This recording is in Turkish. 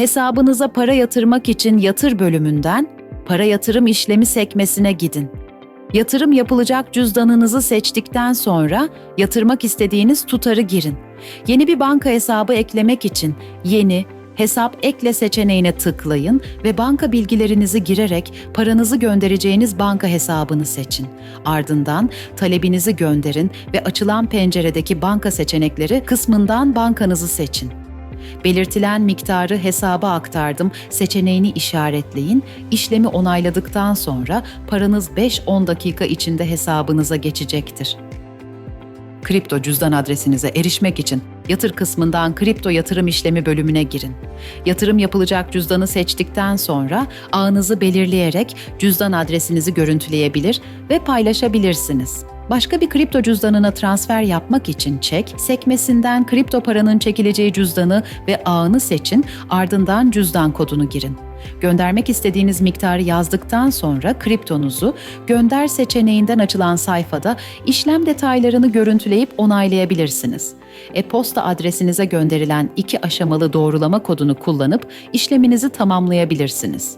Hesabınıza para yatırmak için yatır bölümünden para yatırım işlemi sekmesine gidin. Yatırım yapılacak cüzdanınızı seçtikten sonra yatırmak istediğiniz tutarı girin. Yeni bir banka hesabı eklemek için yeni hesap ekle seçeneğine tıklayın ve banka bilgilerinizi girerek paranızı göndereceğiniz banka hesabını seçin. Ardından talebinizi gönderin ve açılan penceredeki banka seçenekleri kısmından bankanızı seçin. Belirtilen miktarı hesaba aktardım seçeneğini işaretleyin. İşlemi onayladıktan sonra paranız 5-10 dakika içinde hesabınıza geçecektir. Kripto cüzdan adresinize erişmek için yatır kısmından kripto yatırım işlemi bölümüne girin. Yatırım yapılacak cüzdanı seçtikten sonra ağınızı belirleyerek cüzdan adresinizi görüntüleyebilir ve paylaşabilirsiniz. Başka bir kripto cüzdanına transfer yapmak için çek, sekmesinden kripto paranın çekileceği cüzdanı ve ağını seçin, ardından cüzdan kodunu girin. Göndermek istediğiniz miktarı yazdıktan sonra kriptonuzu gönder seçeneğinden açılan sayfada işlem detaylarını görüntüleyip onaylayabilirsiniz. E-posta adresinize gönderilen iki aşamalı doğrulama kodunu kullanıp işleminizi tamamlayabilirsiniz.